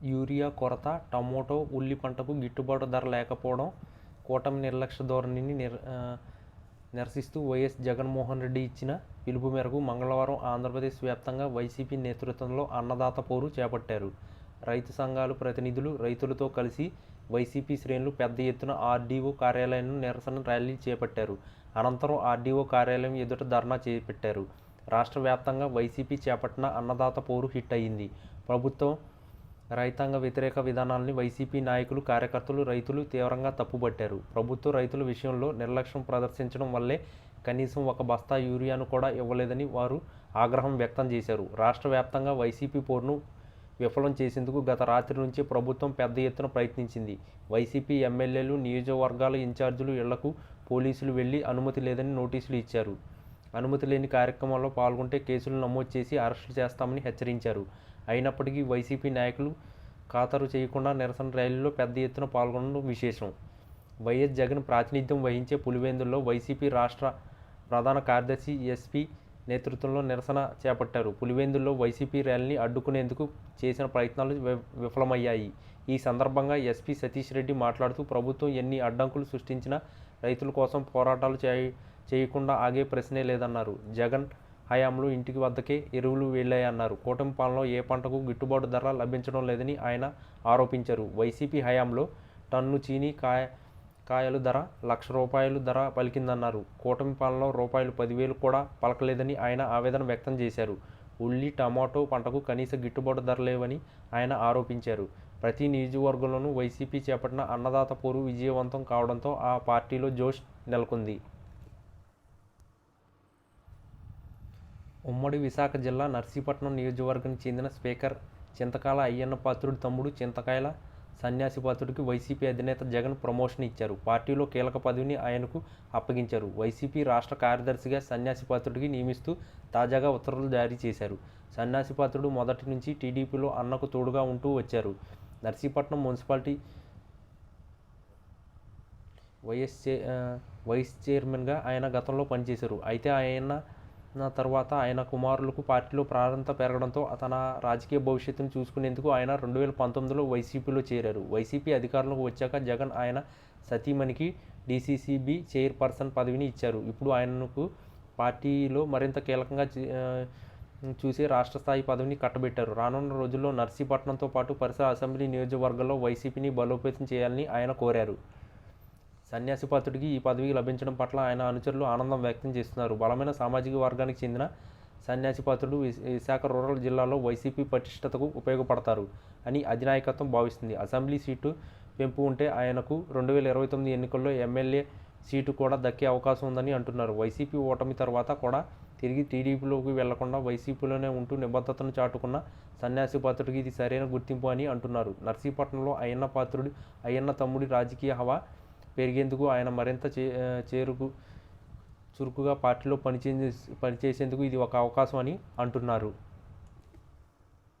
Urea కొరత tomato ఉల్లి పంటకు గిట్టుబాటు ధర లేకపోవడం కూటమి నిర్లక్ష్య ధోరణిని నిర నిరసిస్తూ వైఎస్ జగన్మోహన్ రెడ్డి ఇచ్చిన పిలుపు మేరకు మంగళవారం ఆంధ్రప్రదేశ్ వ్యాప్తంగా వైసీపీ నేతృత్వంలో అన్నదాత పోరు చేపట్టారు. రైతు సంఘాలు ప్రతినిధులు రైతులతో కలిసి వైసీపీ శ్రేణులు పెద్ద ఎత్తున ఆర్డీఓ కార్యాలయాన్ని నిరసన ర్యాలీ చేపట్టారు. అనంతరం ఆర్డీఓ కార్యాలయం ఎదుట ధర్నా చేపట్టారు. రాష్ట్ర వ్యాప్తంగా వైసీపీ చేపట్టిన అన్నదాత పోరు హిట్ అయింది. ప్రభుత్వం రైతాంగ వ్యతిరేక విధానాల్ని వైసీపీ నాయకులు కార్యకర్తలు రైతులు తీవ్రంగా తప్పుబట్టారు. ప్రభుత్వం రైతుల విషయంలో నిర్లక్ష్యం ప్రదర్శించడం వల్లే కనీసం ఒక బస్తా యూరియాను కూడా ఇవ్వలేదని వారు ఆగ్రహం వ్యక్తం చేశారు. రాష్ట్ర వ్యాప్తంగా వైసీపీ పోరును విఫలం చేసేందుకు గత రాత్రి నుంచి ప్రభుత్వం పెద్ద ఎత్తున ప్రయత్నించింది. వైసీపీ ఎమ్మెల్యేలు నియోజకవర్గాల ఇన్ఛార్జీలు ఇళ్ళకు పోలీసులు వెళ్ళి అనుమతి లేదని నోటీసులు ఇచ్చారు. అనుమతి లేని కార్యక్రమాల్లో పాల్గొంటే కేసులు నమోదు చేసి అరెస్టు చేస్తామని హెచ్చరించారు. అయినప్పటికీ వైసీపీ నాయకులు ఖాతరు చేయకుండా నిరసన ర్యాలీలో పెద్ద ఎత్తున పాల్గొనడం విశేషం. వైఎస్ జగన్ ప్రాతినిధ్యం వహించే పులివెందుల్లో వైసీపీ రాష్ట్ర ప్రధాన కార్యదర్శి ఎస్పీ నేతృత్వంలో నిరసన చేపట్టారు. పులివెందుల్లో వైసీపీ ర్యాలీని అడ్డుకునేందుకు చేసిన ప్రయత్నాలు వి- విఫలమయ్యాయి. ఈ సందర్భంగా ఎస్పీ సతీష్ రెడ్డి మాట్లాడుతూ ప్రభుత్వం ఎన్ని అడ్డంకులు సృష్టించినా రైతుల కోసం పోరాటాలు చేయ చేయకుండా ఆగే ప్రశ్నే లేదన్నారు. జగన్ హయాంలో ఇంటికి వద్దకే ఎరువులు వెళ్ళాయన్నారు కూటమి పాలనలో ఏ పంటకు గిట్టుబాటు ధర లభించడం లేదని ఆయన ఆరోపించారు. వైసీపీ హయాంలో టన్ను చీనీ కాయ కాయలు ధర లక్ష రూపాయలు ధర పలికిందన్నారు. కూటమి పాలనలో రూపాయలు పదివేలు కూడా పలకలేదని ఆయన ఆవేదన వ్యక్తం చేశారు. ఉల్లి టమాటో పంటకు కనీస గిట్టుబాటు ధర లేవని ఆయన ఆరోపించారు. ప్రతి నియోజకవర్గంలోనూ వైసీపీ చేపట్టిన అన్నదాత పోరు విజయవంతం కావడంతో ఆ పార్టీలో జోష్ నెలకొంది. ఉమ్మడి విశాఖ జిల్లా నర్సీపట్నం నియోజకవర్గానికి చెందిన స్పీకర్ చింతకాల అయ్యన్న పాత్రుడి తమ్ముడు చింతకాయల సన్యాసి పాత్రుడికి వైసీపీ అధినేత జగన్ ప్రమోషన్ ఇచ్చారు. పార్టీలో కీలక పదవిని ఆయనకు అప్పగించారు. వైసీపీ రాష్ట్ర కార్యదర్శిగా సన్యాసి పాత్రుడికి నియమిస్తూ తాజాగా ఉత్తర్వులు జారీ చేశారు. సన్యాసి పాత్రుడు మొదటి నుంచి టీడీపీలో అన్నకు తోడుగా ఉంటూ వచ్చారు. నర్సీపట్నం మున్సిపాలిటీ వైఎస్ చే వైస్ చైర్మన్గా ఆయన గతంలో పనిచేశారు. అయితే ఆయన నా తర్వాత ఆయన కుమారులకు పార్టీలో ప్రారంభత పెరగడంతో తన రాజకీయ భవిష్యత్తును చూసుకునేందుకు ఆయన రెండు వేల పంతొమ్మిదిలో వైసీపీలో చేరారు. వైసీపీ అధికారంలోకి వచ్చాక జగన్ ఆయన సతీమణికి డీసీసీబీ చైర్పర్సన్ పదవిని ఇచ్చారు. ఇప్పుడు ఆయనకు పార్టీలో మరింత కీలకంగా చూసే చూసి రాష్ట్ర స్థాయి పదవిని కట్టబెట్టారు. రానున్న రోజుల్లో నర్సీపట్నంతో పాటు పరిసర అసెంబ్లీ నియోజకవర్గాల్లో వైసీపీని బలోపేతం చేయాలని ఆయన కోరారు. సన్యాసిపాత్రుడికి ఈ పదవి లభించడం పట్ల ఆయన అనుచరులు ఆనందం వ్యక్తం చేస్తున్నారు. బలమైన సామాజిక వర్గానికి చెందిన సన్యాసిపాత్రుడు విశాఖ రూరల్ జిల్లాలో వైసీపీ పటిష్టతకు ఉపయోగపడతారు అని అధినాయకత్వం భావిస్తుంది. అసెంబ్లీ సీటు పెంపు ఉంటే ఆయనకు రెండు వేల ఇరవై తొమ్మిది ఎన్నికల్లో ఎమ్మెల్యే సీటు కూడా దక్కే అవకాశం ఉందని అంటున్నారు. వైసీపీ ఓటమి తర్వాత కూడా తిరిగి టీడీపీలోకి వెళ్ళకుండా వైసీపీలోనే ఉంటూ నిబద్ధతను చాటుకున్న సన్యాసి పాత్రుడికి ఇది సరైన గుర్తింపు అని అంటున్నారు. నర్సీపట్నంలో అయ్యన్న పాత్రుడు అయ్యన్న తమ్ముడి రాజకీయ హవా పెరిగేందుకు ఆయన మరింత చే చేరుకు చురుకుగా పార్టీలో పనిచే పనిచేసేందుకు ఇది ఒక అవకాశం అని అంటున్నారు.